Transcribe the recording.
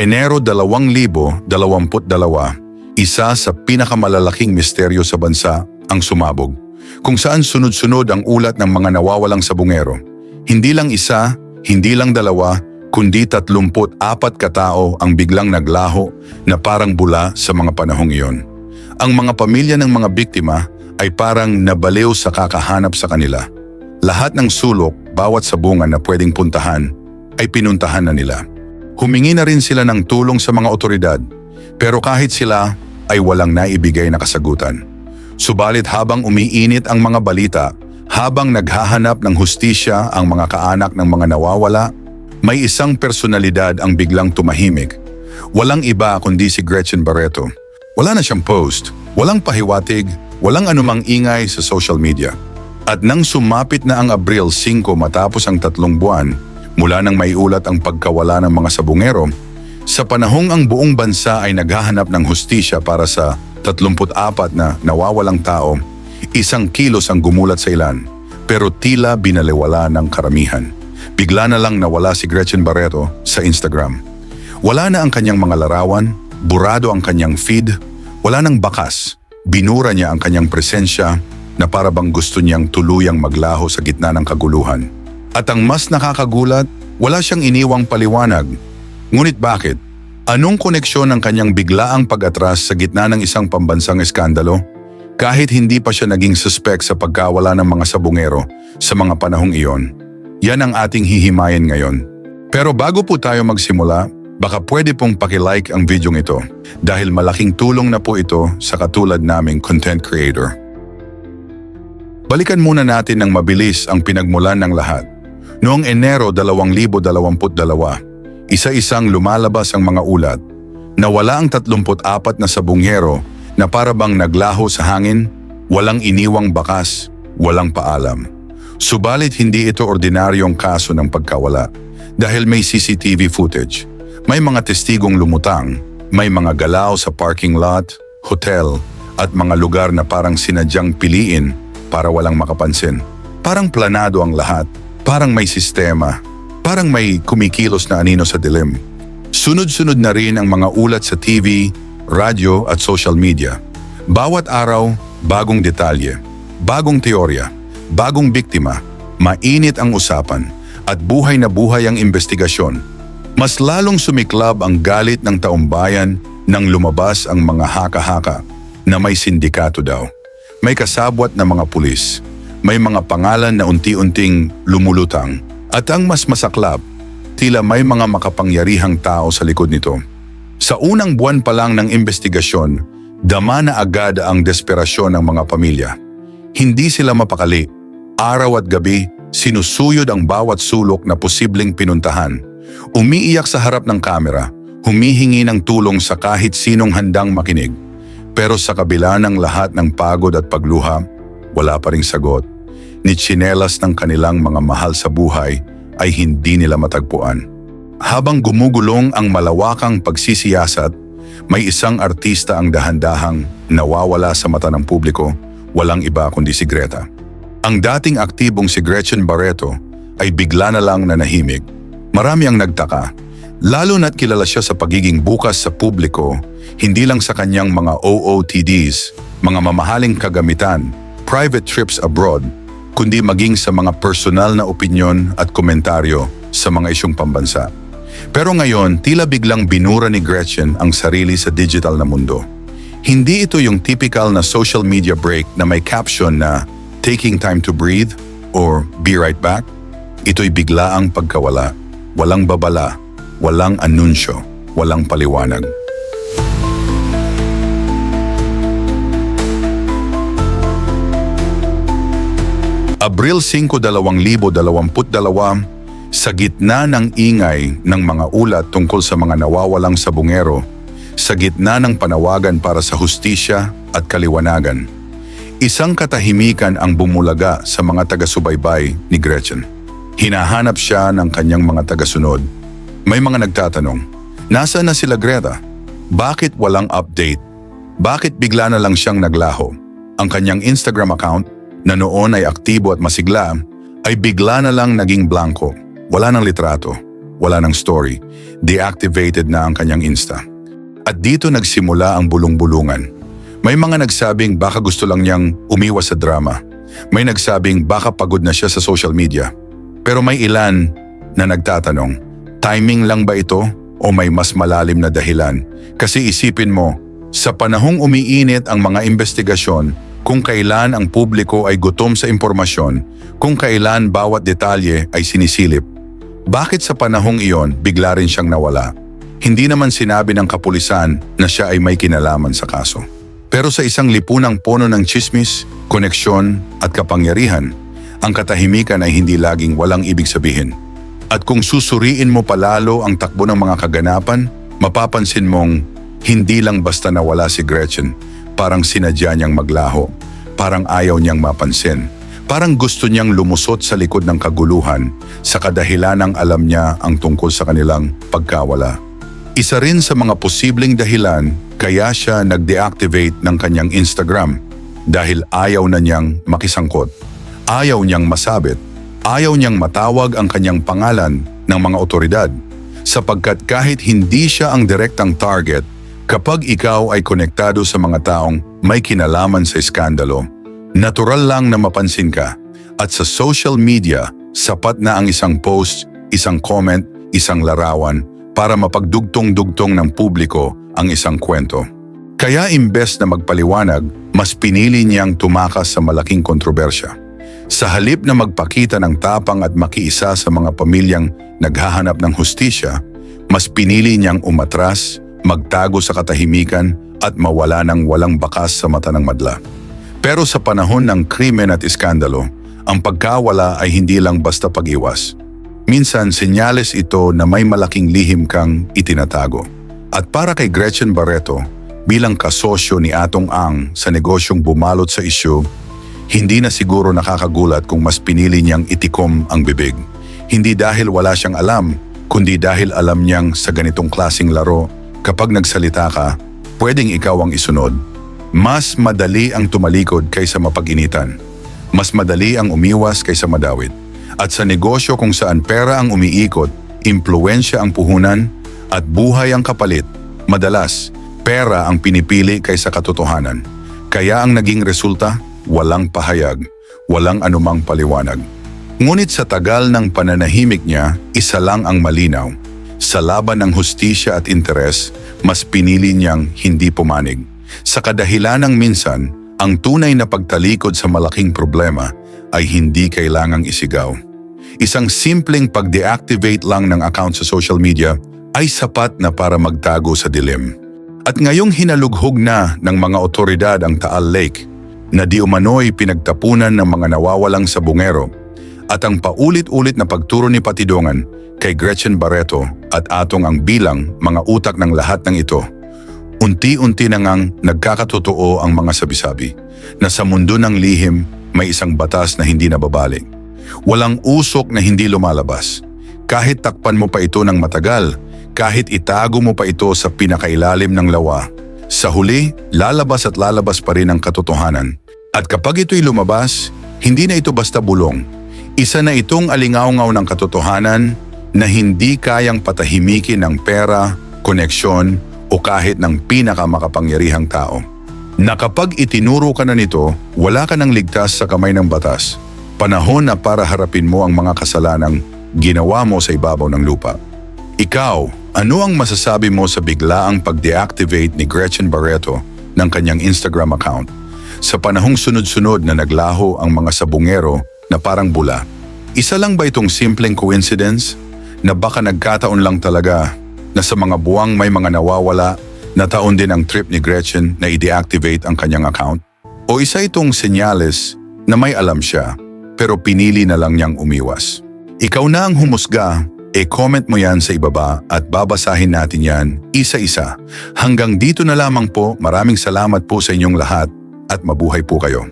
Enero 2022, isa sa pinakamalalaking misteryo sa bansa ang sumabog, kung saan sunod-sunod ang ulat ng mga nawawalang sabungero. Hindi lang isa, hindi lang dalawa, kundi 34 katao ang biglang naglaho na parang bula sa mga panahong iyon. Ang mga pamilya ng mga biktima ay parang nabaliw sa kakahanap sa kanila. Lahat ng sulok, bawat sabungan na pwedeng puntahan, ay pinuntahan na nila. Humingi na rin sila ng tulong sa mga otoridad, pero kahit sila ay walang naibigay na kasagutan. Subalit habang umiinit ang mga balita, habang naghahanap ng hustisya ang mga kaanak ng mga nawawala, may isang personalidad ang biglang tumahimik. Walang iba kundi si Gretchen Barreto. Wala na siyang post, walang pahiwatig, walang anumang ingay sa social media. At nang sumapit na ang Abril 5 matapos ang tatlong buwan, mula nang maiulat ang pagkawala ng mga sabungero, sa panahong ang buong bansa ay naghahanap ng hustisya para sa 34 na nawawalang tao, isang kilos ang gumulat sa ilan, pero tila binaliwala ng karamihan. Bigla na lang nawala si Gretchen Barreto sa Instagram. Wala na ang kanyang mga larawan, burado ang kanyang feed, wala nang bakas. Binura niya ang kanyang presensya na para bang gusto niyang tuluyang maglaho sa gitna ng kaguluhan. At ang mas nakakagulat, wala siyang iniwang paliwanag. Ngunit bakit? Anong koneksyon ng kanyang biglaang pag-atras sa gitna ng isang pambansang eskandalo? Kahit hindi pa siya naging suspect sa pagkawala ng mga sabungero sa mga panahong iyon. Yan ang ating hihimayin ngayon. Pero bago po tayo magsimula, baka pwede pong pakilike ang video ito dahil malaking tulong na po ito sa katulad naming content creator. Balikan muna natin ng mabilis ang pinagmulan ng lahat. Noong Enero 2022, isa-isang lumalabas ang mga ulat na wala ang 34 na sabungero na para bang naglaho sa hangin, walang iniwang bakas, walang paalam. Subalit hindi ito ordinaryong kaso ng pagkawala dahil may CCTV footage. May mga testigong lumutang, may mga galaw sa parking lot, hotel, at mga lugar na parang sinadyang piliin para walang makapansin. Parang planado ang lahat, parang may sistema, parang may kumikilos na anino sa dilim. Sunod-sunod na rin ang mga ulat sa TV, radyo at social media. Bawat araw, bagong detalye, bagong teorya, bagong biktima, mainit ang usapan, at buhay na buhay ang investigasyon. Mas lalong sumiklab ang galit ng taumbayan nang lumabas ang mga haka-haka na may sindikato daw. May kasabwat na mga pulis, may mga pangalan na unti-unting lumulutang, at ang mas masaklap, tila may mga makapangyarihang tao sa likod nito. Sa unang buwan pa lang ng investigasyon, dama na agad ang desperasyon ng mga pamilya. Hindi sila mapakali. Araw at gabi, sinusuyod ang bawat sulok na posibleng pinuntahan. Umiiyak sa harap ng kamera, humihingi ng tulong sa kahit sinong handang makinig. Pero sa kabila ng lahat ng pagod at pagluha, wala pa ring sagot. Ni tsinelas ng kanilang mga mahal sa buhay ay hindi nila matagpuan. Habang gumugulong ang malawakang pagsisiyasat, may isang artista ang dahan-dahang nawawala sa mata ng publiko, walang iba kundi si Greta. Ang dating aktibong si Gretchen Barreto ay bigla na lang nanahimik. Marami ang nagtaka, lalo na't kilala siya sa pagiging bukas sa publiko, hindi lang sa kanyang mga OOTDs, mga mamahaling kagamitan, private trips abroad, kundi maging sa mga personal na opinyon at komentaryo sa mga isyong pambansa. Pero ngayon, tila biglang binura ni Gretchen ang sarili sa digital na mundo. Hindi ito yung typical na social media break na may caption na taking time to breathe or be right back. Ito'y biglaang pagkawala, walang babala, walang anunsyo, walang paliwanag. Abril 5, 2022, sa gitna ng ingay ng mga ulat tungkol sa mga nawawalang sabungero, sa gitna ng panawagan para sa hustisya at kaliwanagan, isang katahimikan ang bumulaga sa mga taga-subaybay ni Gretchen. Hinahanap siya ng kanyang mga tagasunod. May mga nagtatanong, nasa na sila Greta? Bakit walang update? Bakit bigla na lang siyang naglaho? Ang kanyang Instagram account na noon ay aktibo at masigla, ay bigla na lang naging blanco. Wala ng litrato, wala ng story. Deactivated na ang kanyang Insta. At dito nagsimula ang bulong-bulungan. May mga nagsabing baka gusto lang niyang umiwas sa drama. May nagsabing baka pagod na siya sa social media. Pero may ilan na nagtatanong, timing lang ba ito o may mas malalim na dahilan? Kasi isipin mo, sa panahong umiinit ang mga investigasyon, kung kailan ang publiko ay gutom sa impormasyon, kung kailan bawat detalye ay sinisilip, bakit sa panahong iyon bigla rin siyang nawala? Hindi naman sinabi ng kapulisan na siya ay may kinalaman sa kaso. Pero sa isang lipunang puno ng chismis, koneksyon at kapangyarihan, ang katahimikan ay hindi laging walang ibig sabihin. At kung susuriin mo palalo ang takbo ng mga kaganapan, mapapansin mong hindi lang basta nawala si Gretchen, parang sinadya niyang maglaho, parang ayaw niyang mapansin, parang gusto niyang lumusot sa likod ng kaguluhan sa kadahilanang alam niya ang tungkol sa kanilang pagkawala. Isa rin sa mga posibleng dahilan kaya siya nag-deactivate ng kanyang Instagram dahil ayaw na niyang makisangkot. Ayaw niyang masabit. Ayaw niyang matawag ang kanyang pangalan ng mga otoridad sapagkat kahit hindi siya ang direktang target, kapag ikaw ay konektado sa mga taong may kinalaman sa iskandalo, natural lang na mapansin ka at sa social media, sapat na ang isang post, isang comment, isang larawan para mapagdugtong-dugtong ng publiko ang isang kwento. Kaya imbes na magpaliwanag, mas pinili niyang tumakas sa malaking kontrobersya. Sa halip na magpakita ng tapang at makiisa sa mga pamilyang naghahanap ng hustisya, mas pinili niyang umatras, magtago sa katahimikan at mawala ng walang bakas sa mata ng madla. Pero sa panahon ng krimen at iskandalo, ang pagkawala ay hindi lang basta pag-iwas. Minsan, senyales ito na may malaking lihim kang itinatago. At para kay Gretchen Barreto, bilang kasosyo ni Atong Ang sa negosyong bumalot sa isyu, hindi na siguro nakakagulat kung mas pinili niyang itikom ang bibig. Hindi dahil wala siyang alam, kundi dahil alam niyang sa ganitong klasing laro, kapag nagsalita ka, pwedeng ikaw ang isunod. Mas madali ang tumalikod kaysa mapag-initan. Mas madali ang umiwas kaysa madawit. At sa negosyo kung saan pera ang umiikot, impluensya ang puhunan, at buhay ang kapalit, madalas, pera ang pinipili kaysa katotohanan. Kaya ang naging resulta, walang pahayag, walang anumang paliwanag. Ngunit sa tagal ng pananahimik niya, isa lang ang malinaw. Sa laban ng hustisya at interes, mas pinili niyang hindi pumanig. Sa kadahilanang minsan, ang tunay na pagtalikod sa malaking problema ay hindi kailangang isigaw. Isang simpleng pag-deactivate lang ng account sa social media ay sapat na para magtago sa dilim. At ngayong hinalughog na ng mga otoridad ang Taal Lake na di umano'y pinagtapunan ng mga nawawalang sabungero at ang paulit-ulit na pagturo ni Patidongan kay Gretchen Barreto at atong ang bilang mga utak ng lahat ng ito, unti-unti na ngang nagkakatotoo ang mga sabi-sabi na sa mundo ng lihim may isang batas na hindi nababalik. Walang usok na hindi lumalabas. Kahit takpan mo pa ito ng matagal, kahit itago mo pa ito sa pinakailalim ng lawa, sa huli, lalabas at lalabas pa rin ang katotohanan. At kapag ito'y lumabas, hindi na ito basta bulong. Isa na itong alingaungaw ng katotohanan na hindi kayang patahimikin ng pera, koneksyon o kahit ng pinakamakapangyarihang tao. Na kapag itinuro ka na nito, wala ka nang ligtas sa kamay ng batas. Panahon na para harapin mo ang mga kasalanang ginawa mo sa ibabaw ng lupa. Ikaw, ano ang masasabi mo sa biglaang pag-deactivate ni Gretchen Barreto ng kanyang Instagram account? Sa panahong sunod-sunod na naglaho ang mga sabungero na parang bula, isa lang ba itong simpleng coincidence na baka nagkataon lang talaga na sa mga buwang may mga nawawala na taon din ang trip ni Gretchen na i-deactivate ang kanyang account? O isa itong senyales na may alam siya pero pinili na lang niyang umiwas? Ikaw na ang humusga E-comment mo yan sa ibaba at babasahin natin yan isa-isa. Hanggang dito na lamang po, maraming salamat po sa inyong lahat at mabuhay po kayo.